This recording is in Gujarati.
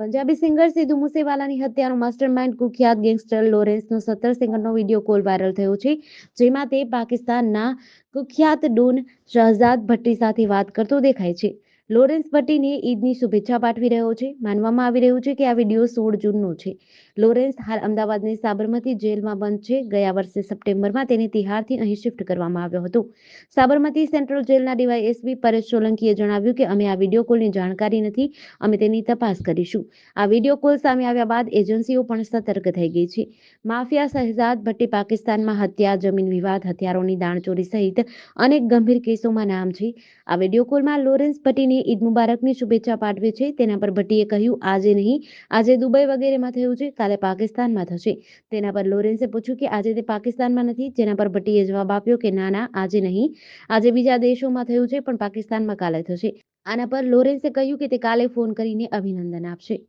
પંજાબી સિંગર સિદ્ધુ મુસેવાલાની હત્યાનો માસ્ટરમાઇન્ડ કુખ્યાત ગેંગસ્ટર લોરેન્સનો સત્તર સેકન્ડનો વીડિયો કોલ વાયરલ થયો છે, જેમાં તે પાકિસ્તાનના કુખ્યાત ડોન શહઝાદ ભટ્ટી સાથે વાત કરતો દેખાય છે. લોરેન્સ ભટ્ટીને ઈદની શુભેચ્છા પાઠવી રહ્યો છે. માનવામાં આવી રહ્યું છે કે આ વીડિયો સોળ જૂનનો છે. લોરેન્સ હાલ અમદાવાદની સાબરમતી જેલમાં બંધ છે. ગયા વર્ષે સપ્ટેમ્બરમાં તેને તિહારથી અહીં શિફ્ટ કરવામાં આવ્યો હતો. સાબરમતી સેન્ટ્રલ જેલના ડીવાયએસપી પરેશ સોલંકીએ જણાવ્યું કે અમે આ વીડિયો કોલની જાણકારી નથી. અમે તેની તપાસ કરીશું. આ વીડિયો કોલ સામે આવ્યા બાદ એજન્સીઓ પણ સતર્ક થઈ ગઈ છે. માફિયા શહેજાદ ભટ્ટી પાકિસ્તાનમાં હત્યા, જમીન વિવાદ, હથિયારોની દાણચોરી સહિત અનેક ગંભીર કેસોમાં નામ છે. આ વીડિયો કોલમાં લોરેન્સ ભટ્ટીને ઈદ મુબારકની શુભેચ્છા પાઠવે છે. તેના પર ભટ્ટીએ કહ્યું, આજે નહીં, આજે દુબઈ વગેરેમાં થયું છે, કાલે પાકિસ્તાનમાં થશે. તેના પર લોરેન્સે પૂછ્યું કે, આજે તે પાકિસ્તાનમાં નથી? જેના પર ભટ્ટીએ જવાબ આપ્યો કે, ના ના, આજે નહીં, આજે બીજા દેશોમાં થયું છે, પણ પાકિસ્તાનમાં કાલે થશે. આના પર લોરેન્સે કહ્યું કે, તે કાલે ફોન કરીને અભિનંદન આપશે.